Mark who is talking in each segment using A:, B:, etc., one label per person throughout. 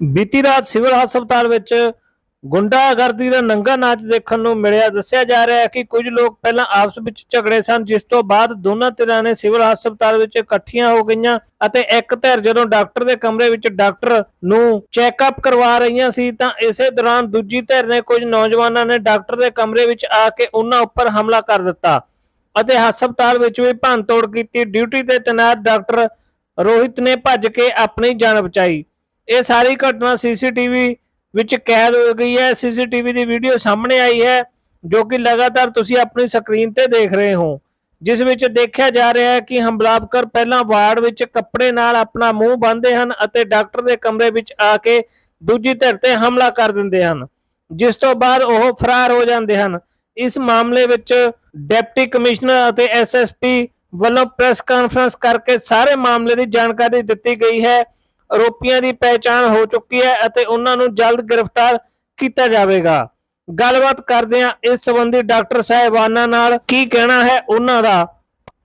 A: ਬੀਤੀ ਰਾਤ ਸਿਵਲ ਹਸਪਤਾਲ ਵਿੱਚ ਗੁੰਡਾਗਰਦੀ ਦਾ ਨੰਗਾ ਨਾਚ ਦੇਖਣ ਨੂੰ ਮਿਲਿਆ। ਦੱਸਿਆ ਜਾ ਰਿਹਾ ਹੈ ਕਿ ਕੁਝ ਲੋਕ ਪਹਿਲਾਂ ਆਪਸ ਵਿੱਚ ਝਗੜੇ ਸਨ, ਜਿਸ ਤੋਂ ਬਾਅਦ ਦੋਨਾਂ ਧਿਰਾਂ ਨੇ ਸਿਵਲ ਹਸਪਤਾਲ ਵਿੱਚ ਇਕੱਠੀਆਂ ਹੋ ਗਈਆਂ ਅਤੇ ਇੱਕ ਧਿਰ ਜਦੋਂ ਡਾਕਟਰ ਦੇ ਕਮਰੇ ਵਿੱਚ ਡਾਕਟਰ ਨੂੰ ਚੈੱਕਅਪ ਕਰਵਾ ਰਹੀਆਂ ਸੀ, ਤਾਂ ਇਸੇ ਦੌਰਾਨ ਦੂਜੀ ਧਿਰ ਨੇ ਕੁਝ ਨੌਜਵਾਨਾਂ ਨੇ ਡਾਕਟਰ ਦੇ ਕਮਰੇ ਵਿੱਚ ਆ ਕੇ ਉਹਨਾਂ ਉੱਪਰ ਹਮਲਾ ਕਰ ਦਿੱਤਾ ਅਤੇ ਹਸਪਤਾਲ ਵਿੱਚ ਵੀ ਭੰਨਤੋੜ ਕੀਤੀ। ਡਿਊਟੀ ਤੇ ਤੈਨਾਤ ਡਾਕਟਰ ਰੋਹਿਤ ਨੇ ਭੱਜ ਕੇ ਆਪਣੀ ਜਾਨ ਬਚਾਈ। ਇਹ ਸਾਰੀ ਘਟਨਾ ਸੀਸੀਟੀਵੀ ਵਿੱਚ ਕੈਦ ਹੋ ਗਈ ਹੈ। ਸੀਸੀਟੀਵੀ ਦੀ ਵੀਡੀਓ ਸਾਹਮਣੇ ਆਈ ਹੈ, ਜੋ ਕਿ ਲਗਾਤਾਰ ਤੁਸੀਂ ਆਪਣੀ ਸਕਰੀਨ ਤੇ ਦੇਖ ਰਹੇ ਹੋ। ਜਿਸ ਵਿੱਚ ਦੇਖਿਆ ਜਾ ਰਿਹਾ ਹੈ ਕਿ ਹਮਲਾਵਰ ਪਹਿਲਾਂ ਵਾਰਡ ਵਿੱਚ ਕੱਪੜੇ ਨਾਲ ਆਪਣਾ ਮੂੰਹ ਬੰਨ੍ਹਦੇ ਹਨ ਅਤੇ ਡਾਕਟਰ ਦੇ ਕਮਰੇ ਵਿੱਚ ਆ ਕੇ ਦੂਜੀ ਧਿਰ ਤੇ ਹਮਲਾ ਕਰ ਦਿੰਦੇ ਹਨ, ਜਿਸ ਤੋਂ ਬਾਅਦ ਉਹ ਫਰਾਰ ਹੋ ਜਾਂਦੇ ਹਨ। ਇਸ ਮਾਮਲੇ ਵਿੱਚ ਡਿਪਟੀ ਕਮਿਸ਼ਨਰ ਅਤੇ ਐਸਐਸਪੀ ਵੱਲੋਂ ਪ੍ਰੈਸ ਕਾਨਫਰੰਸ ਕਰਕੇ ਸਾਰੇ ਮਾਮਲੇ ਦੀ ਜਾਣਕਾਰੀ ਦਿੱਤੀ ਗਈ ਹੈ। ਆਰੋਪੀਆਂ ਦੀ ਪਹਿਚਾਣ ਹੋ ਚੁੱਕੀ ਹੈ ਅਤੇ ਉਹਨਾਂ ਨੂੰ ਜਲਦ ਗ੍ਰਿਫਤਾਰ ਕੀਤਾ ਜਾਵੇਗਾ। ਗੱਲਬਾਤ ਕਰਦੇ ਹਾਂ ਇਸ ਸੰਬੰਧੀ ਡਾਕਟਰ ਸਾਹਿਬਾਨਾਂ ਨਾਲ ਕੀ ਕਹਿਣਾ ਹੈ, ਉਹਨਾਂ ਦਾ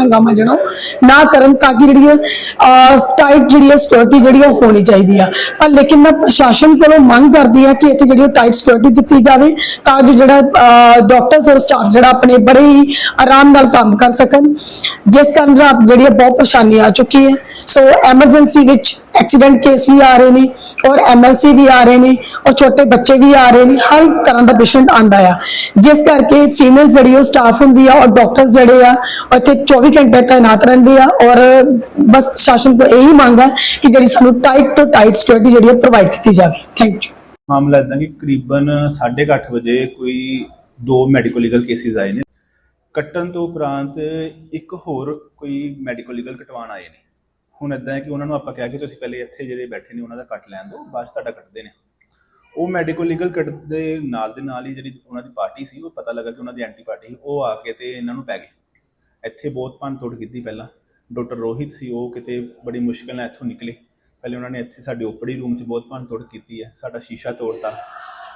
B: ਦਾ ਹੰਗਾਮਾ ਜਿਹੜਾ ਉਹ ਨਾ ਕਰਨ ਤਾਂ ਕਿ ਜਿਹੜੀ ਟਾਈਟ ਜਿਹੜੀ ਸਿਕਿਉਰਿਟੀ ਜਿਹੜੀ ਉਹ ਹੋਣੀ ਚਾਹੀਦੀ ਆ। ਪਰ ਲੇਕਿਨ ਮੈਂ ਪ੍ਰਸ਼ਾਸਨ ਕੋਲੋਂ ਮੰਗ ਕਰਦੀ ਆ ਕਿ ਇੱਥੇ ਜਿਹੜੀ ਟਾਈਟ ਸਿਕਿਉਰਿਟੀ ਦਿੱਤੀ ਜਾਵੇ, ਤਾਂ ਜੋ ਜਿਹੜਾ ਡਾਕਟਰਸ ਔਰ ਸਟਾਫ ਜਿਹੜਾ ਆਪਣੇ ਬੜੇ ਹੀ ਆਰਾਮ ਨਾਲ ਕੰਮ ਕਰ ਸਕਣ। ਜਿਸ ਕਾਰਨ ਰਾਤ ਜਿਹੜੀ ਬਹੁਤ ਪਰੇਸ਼ਾਨੀ ਆ ਚੁੱਕੀ ਹੈ। ਸੋ ਐਮਰਜੈਂਸੀ ਵਿੱਚ ਐਕਸੀਡੈਂਟ ਕੇਸ ਵੀ ਆ ਰਹੇ ਨੇ ਔਰ ਐਮਐਲਸੀ ਵੀ ਆ ਰਹੇ ਨੇ ਔਰ ਛੋਟੇ ਬੱਚੇ ਵੀ ਆ ਰਹੇ ਨੇ, ਹਰ ਇੱਕ ਤਰ੍ਹਾਂ ਦਾ ਪੇਸ਼ੈਂਟ ਆਂਦਾ ਆ। ਜਿਸ ਕਰਕੇ ਫੀਮੇਲ ਜਿਹੜੀ ਉਹ ਸਟਾਫ ਹੁੰਦੀ ਆ ਔਰ ਡਾਕਟਰਸ ਜਿਹੜੇ ਆ ਇੱਥੇ 24 ਘੰਟੇ ਤਾਇਨਾਤ ਰਹਿੰਦੀ ਆ ਔਰ ਬਸ ਸ਼ਾਸਨ ਤੋਂ ਇਹੀ ਮੰਗ ਹੈ ਕਿ ਜਿਹੜੀ ਸਾਨੂੰ ਟਾਈਟ ਤੋਂ ਟਾਈਟ ਸਿਕਿਉਰਿਟੀ ਜਿਹੜੀ ਉਹ ਪ੍ਰੋਵਾਈਡ ਕੀਤੀ ਜਾਵੇ। ਥੈਂਕ ਯੂ
C: ਮਾਮਲਾ ਇਦਾਂ ਕਿ ਕਰੀਬਨ 8:30 ਵਜੇ ਕੋਈ ਦੋ ਮੈਡੀਕਲ ਲੀਗਲ ਕੇਸਿਸ ਆਏ ਨੇ। ਕੱਟਣ ਤੋਂ ਉਪਰੰਤ ਇੱਕ ਹੋਰ ਕੋਈ ਮੈਡੀਕਲ ਲੀਗਲ ਕਟਵਾਉਣ ਆਏ ਨੇ। ਹੁਣ ਇਦਾਂ ਹੈ ਕਿ ਉਹਨਾਂ ਨੂੰ ਆਪਾਂ ਕਿਹਾ ਕਿ ਤੁਸੀਂ ਪਹਿਲੇ ਇੱਥੇ ਜਿਹੜੇ ਬੈਠੇ ਨੇ ਉਹਨਾਂ ਦਾ ਕੱਟ ਲੈਣ ਦਿਓ, ਬਾਅਦ ਤੁਹਾਡਾ ਕੱਟਦੇ ਨੇ। ਉਹ ਮੈਡੀਕਲ ਲੀਗਲ ਕੱਟ ਦੇ ਨਾਲ ਦੇ ਨਾਲ ਹੀ ਜਿਹੜੀ ਉਹਨਾਂ ਦੀ ਪਾਰਟੀ ਸੀ, ਉਹ ਪਤਾ ਲੱਗਾ ਕਿ ਉਹਨਾਂ ਦੀ ਐਂਟੀ ਪਾਰਟੀ ਸੀ, ਉਹ ਆ ਕੇ ਤੇ ਇਹਨਾਂ ਨੂੰ ਪੈ ਗਈ ਇੱਥੇ ਬਹੁਤ ਭੰਨ ਤੋੜ ਕੀਤੀ ਪਹਿਲਾਂ। ਡਾਕਟਰ ਰੋਹਿਤ ਸੀ, ਉਹ ਕਿਤੇ ਬੜੀ ਮੁਸ਼ਕਲ ਨਾਲ ਇੱਥੋਂ ਨਿਕਲੇ। ਪਹਿਲੇ ਉਹਨਾਂ ਨੇ ਇੱਥੇ ਸਾਡੇ ਓਪੜੀ ਰੂਮ 'ਚ ਬਹੁਤ ਭੰਨ ਤੋੜ ਕੀਤੀ ਹੈ, ਸਾਡਾ ਸ਼ੀਸ਼ਾ ਤੋੜਤਾ।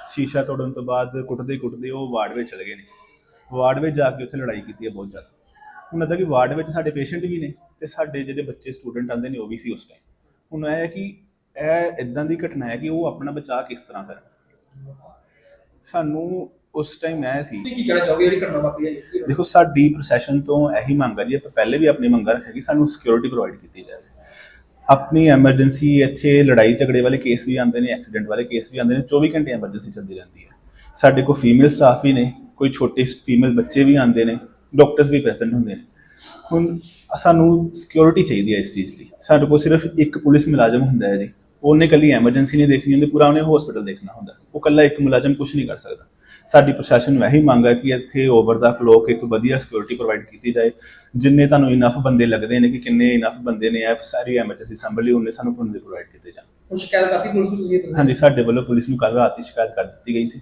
C: ਸ਼ੀਸ਼ਾ ਤੋੜਨ ਤੋਂ ਬਾਅਦ ਕੁੱਟਦੇ ਕੁੱਟਦੇ ਉਹ ਵਾਰਡ ਵਿੱਚ ਚਲੇ ਗਏ ਨੇ। ਵਾਰਡ ਵਿੱਚ ਜਾ ਕੇ ਉੱਥੇ ਲੜਾਈ ਕੀਤੀ ਹੈ ਬਹੁਤ ਜ਼ਿਆਦਾ। ਹੁਣ ਇਹਦਾ ਕਿ ਵਾਰਡ ਵਿੱਚ ਸਾਡੇ ਪੇਸ਼ੈਂਟ ਵੀ ਨੇ ਤੇ ਸਾਡੇ ਜਿਹੜੇ ਬੱਚੇ ਸਟੂਡੈਂਟ ਆਉਂਦੇ ਨੇ ਉਹ ਵੀ ਸੀ ਉਸ ਟਾਈਮ ਹੁਣ ਇਹ ਹੈ ਕਿ ਇਹ ਇਦਾਂ ਦੀ ਘਟਨਾ ਹੈ ਕਿ ਉਹ ਆਪਣਾ ਬਚਾਅ ਕਿਸ ਤਰ੍ਹਾਂ ਕਰਨ। ਸਾਨੂੰ ਉਸ ਟਾਈਮ ਇਹ ਸੀ।
D: ਕੀ ਕਹਿਣਾ ਚਾਹੋਗੇ? ਜਿਹੜੀ ਘਟਨਾ ਵਾਪਰੀ ਹੈ ਜੀ?
C: ਦੇਖੋ ਸਾਡੀ ਪ੍ਰੋਸੈਸ਼ਨ ਤੋਂ ਇਹੀ ਮੰਗ ਹੈ ਜੀ ਆਪਾਂ ਪਹਿਲੇ ਵੀ ਆਪਣੀ ਮੰਗਾਂ ਰੱਖਿਆ ਕਿ ਸਾਨੂੰ ਸਿਕਿਉਰਿਟੀ ਪ੍ਰੋਵਾਈਡ ਕੀਤੀ ਜਾਵੇ। ਆਪਣੀ ਐਮਰਜੈਂਸੀ ਇੱਥੇ ਲੜਾਈ ਝਗੜੇ ਵਾਲੇ ਕੇਸ ਵੀ ਆਉਂਦੇ ਨੇ ਐਕਸੀਡੈਂਟ ਵਾਲੇ ਕੇਸ ਵੀ ਆਉਂਦੇ ਨੇ 24 ਘੰਟੇ ਐਮਰਜੈਂਸੀ ਚੱਲਦੀ ਰਹਿੰਦੀ ਹੈ। ਸਾਡੇ ਕੋਲ ਫੀਮੇਲ ਸਟਾਫ ਵੀ ਨੇ ਕੋਈ ਛੋਟੇ ਫੀਮੇਲ ਬੱਚੇ ਵੀ ਆਉਂਦੇ ਨੇ ਡਾਕਟਰਸ ਵੀ ਪ੍ਰੈਜ਼ੈਂਟ ਹੁੰਦੇ ਨੇ। ਹੁਣ ਸਾਨੂੰ ਸਿਕਿਉਰਿਟੀ ਚਾਹੀਦੀ ਹੈ ਇਸ ਚੀਜ਼ ਲਈ। ਸਾਡੇ ਕੋਲ ਸਿਰਫ ਇੱਕ ਪੁਲਿਸ ਮੁਲਾਜ਼ਮ ਹੁੰਦਾ ਹੈ ਜੀ। ਉਹਨੇ ਕੱਲੀ ਐਮਰਜੈਂਸੀ ਨਹੀਂ ਦੇਖਣੀ ਹੁੰਦੀ ਪੂਰਾ ਉਹਨੇ ਹਸਪੀਟਲ ਦੇਖਣਾ ਹੁੰਦਾ। ਉਹ ਕੱਲਾ ਇੱਕ ਮੁਲਾਜ਼ਮ ਕੁਝ ਨਹੀਂ ਕਰ ਸਕਦਾ। ਸਾਡੀ ਪ੍ਰਸ਼ਾਸਨ ਨੂੰ ਇਹੀ ਮੰਗ ਹੈ ਕਿ ਇੱਥੇ ਓਵਰ ਦਾ ਕਲੋਕ ਇੱਕ ਵਧੀਆ ਸਿਕਿਉਰਿਟੀ ਪ੍ਰੋਵਾਈਡ ਕੀਤੀ ਜਾਏ। ਜਿੰਨੇ ਤੁਹਾਨੂੰ ਇਨਫ ਬੰਦੇ ਲੱਗਦੇ ਨੇ ਕਿ ਕਿੰਨੇ ਇਨਫ ਬੰਦੇ ਨੇ ਇਹ ਸਾਰੀ ਐਮਰਜੈਂਸੀ ਸੰਭਲੀ ਉਹਨੇ ਸਾਨੂੰ ਬੰਦੇ ਪ੍ਰੋਵਾਈਡ ਕੀਤੇ ਜਾਣ।
D: ਹੁਣ ਸ਼ਿਕਾਇਤ ਕਰਤੀ ਪੁਲਿਸ ਨੂੰ ਤੁਸੀਂ
C: ਹਾਂਜੀ ਸਾਡੇ ਵੱਲੋਂ ਪੁਲਿਸ ਨੂੰ ਕੱਲ ਰਾਤ ਹੀ ਸ਼ਿਕਾਇਤ ਕਰ ਦਿੱਤੀ ਗਈ ਸੀ।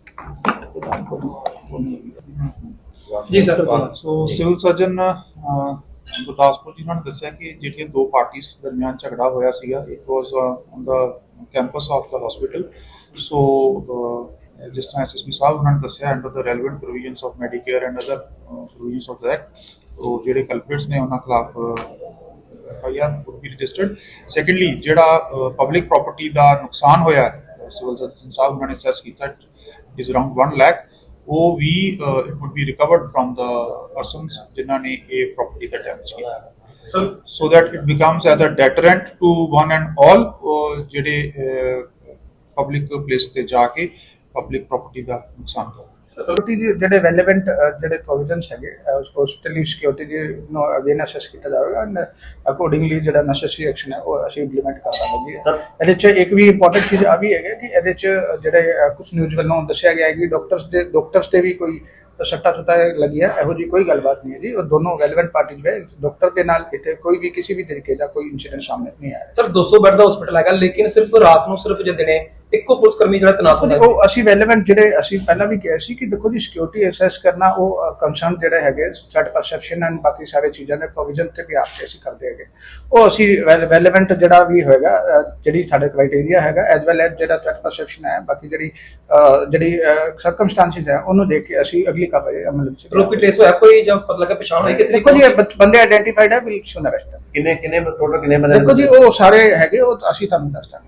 D: ji sir
E: so civil surgeon Gurdaspur ji ਨੇ ਦੱਸਿਆ ਕਿ ਜਿਹੜੀਆਂ ਦੋ ਪਾਰਟੀਆਂ ਦਰਮਿਆਨ ਝਗੜਾ ਹੋਇਆ ਸੀਗਾ it was on the campus of the hospital so ਜਿਸ ਤਰ੍ਹਾਂ ਐਸਐਸਪੀ ਸਾਹਿਬ ਉਹਨਾਂ ਨੇ ਦੱਸਿਆ under the relevant provisions of Medicare and other provisions of the act ਉਹ ਜਿਹੜੇ ਕਲਪਰੇਟਸ ਨੇ ਉਹਨਾਂ ਖਿਲਾਫ F would be registered secondly ਜਿਹੜਾ ਪਬਲਿਕ ਪ੍ਰਾਪਰਟੀ ਦਾ ਨੁਕਸਾਨ ਹੋਇਆ ਸਿਵਲ ਸਰਜਨ ਸਾਹਿਬ ਉਹਨਾਂ ਨੇ ਅਸੈਸ ਕੀਤਾ ਇਟ ਇਜ਼ ਅਰਾਊਂਡ 1 ਲੱਖ ਉਹ ਵੀ it would be recovered from the persons ਜਿਨ੍ਹਾਂ ਨੇ ਇਹ ਪ੍ਰਾਪਰਟੀ ਦਾ ਡੈਮੇਜ ਕੀਤਾ
D: sir
E: so that it becomes as a deterrent to one and all ਉਹ ਜਿਹੜੇ ਪਬਲਿਕ ਪਲੇਸ ਤੇ ਜਾ ਕੇ ਪਬਲਿਕ ਪ੍ਰਾਪਰਟੀ ਦਾ ਨੁਕਸਾਨ ਕਰ
F: ਸਿਕਿਉਰਿਟੀ ਦੇ ਜਿਹੜੇ ਰੈਲੇਵੈਂਟ ਜਿਹੜੇ ਪ੍ਰੋਵੀਜ਼ਨਸ ਹੈਗੇ ਹਸਪੀਟਲੀ ਸਿਕਿਉਰਿਟੀ ਦੇ ਨੂੰ ਅਸੈਸ ਕੀਤਾ ਜਾਵੇਗਾ ਐਂਡ ਅਕੋਰਡਿੰਗਲੀ ਜਿਹੜਾ ਨੈਸੈਸਰੀ ਐਕਸ਼ਨ ਹੈ ਉਹ ਅਸੀਂ ਇੰਪਲੀਮੈਂਟ ਕਰ ਦਾਂਗੇ। ਇਹਦੇ ਚ ਇੱਕ ਵੀ ਇੰਪੋਰਟੈਂਟ ਚੀਜ਼ ਆ ਵੀ ਹੈਗਾ ਕਿ ਇਹਦੇ ਚ ਜਿਹੜੇ ਕੁਝ ਨਿਊਜ਼ ਵੱਲੋਂ ਦੱਸਿਆ ਗਿਆ ਹੈ ਕਿ ਡਾਕਟਰਸ ਦੇ ਡਾਕਟਰਸ ਤੇ ਵੀ ਕੋਈ ਸੱਟਾ ਸੁੱਟਾ ਲੱਗੀ ਹੈ ਇਹੋ ਜੀ ਕੋਈ ਗੱਲਬਾਤ ਨਹੀਂ ਹੈ ਜੀ ਉਹ ਦੋਨੋਂ ਰੈਲੇਵੈਂਟ ਪਾਰਟੀਜ਼ ਵੇ ਡਾਕਟਰ ਦੇ ਨਾਲ ਇੱਥੇ ਕੋਈ ਵੀ ਕਿਸੇ ਵੀ ਤਰੀਕੇ ਦਾ ਕੋਈ ਇਨਸੀਡੈਂਟ ਸਾਹਮਣੇ ਨਹੀਂ ਆਇਆ।
D: ਸਰ 200 ਬੈੱਡ ਦਾ ਹਸਪੀਟਲ ਹੈਗਾ ਲੇਕਿਨ ਸਿਰਫ ਰਾਤ ਨੂੰ ਸਿਰਫ ਜੇ ਦਿਨੇ ਇੱਕੋ ਪੁਲਿਸ ਕਰਮੀ ਜਿਹੜਾ ਤੈਨਾਤ
F: ਜੀ
D: ਹੁੰਦਾ ਹੈ।
F: ਉਹ ਅਸੀਂ ਰੈਲੇਵੈਂਟ ਜਿਹੜੇ ਅਸੀਂ ਪਹਿਲਾਂ ਵੀ ਕਿਹਾ ਸੀ ਕਿ ਦੇਖੋ ਜੀ ਸਿਕਿਉਰਿਟੀ ਅਸੈਸ ਕਰਨਾ ਉਹ ਕੰਸਰਨ ਜਿਹੜੇ ਹੈਗੇ ਸੈਟ ਪਰਸੈਪਸ਼ਨ ਐਂਡ ਬਾਕੀ ਸਾਰੇ ਚੀਜ਼ਾਂ ਦੇ ਪ੍ਰੋਵੀਜ਼ਨ ਤੇ ਵੀ ਆਪਕੇ ਅਸੀਂ ਕਰਦੇ ਹੈਗੇ। ਉਹ ਅਸੀਂ ਰੈਲੇਵੈਂਟ ਜਿਹੜਾ ਵੀ ਹੋਏਗਾ ਜਿਹੜੀ ਸਾਡੇ ਕ੍ਰਾਈਟੇਰੀਆ ਹੈਗਾ ਐਸ ਵੈਲ ਐਸ ਜਿਹੜਾ ਸੈਟ ਪਰਸੈਪਸ਼ਨ ਹੈ ਬਾਕੀ ਜਿਹੜੀ ਜਿਹੜੀ ਸਰਕਮਸਟੈਂਸਸ ਹੈ ਉਹਨੂੰ ਦੇਖ ਕੇ ਅਸੀਂ ਅਗਲੀ ਕਾਰਵਾਈ ਅਮਲ ਵਿੱਚ
D: ਰੋਪੀ ਟ੍ਰੇਸ ਹੋਇਆ ਕੋਈ ਜਾਂ ਪਤਾ ਲੱਗਾ ਪਛਾਣ ਹੋਈ ਕਿਸੇ ਦੀ?
F: ਦੇਖੋ ਜੀ ਇਹ ਬੰਦ- ਬੰਦੇ ਆਇਡੈਂਟੀਫਾਈਡ ਹੈ ਵਿਲ ਸੁਨ ਅਰੈਸਟ
G: ਕਿੰਨੇ ਕਿੰਨੇ ਟੋਟਲ ਕਿੰਨੇ ਬੰਦੇ
F: ਦੇਖੋ ਜੀ ਉਹ ਸਾਰੇ ਹੈਗੇ ਉਹ ਅਸੀਂ ਤੁਹਾਨੂੰ ਦੱਸ ਦਾਂਗੇ।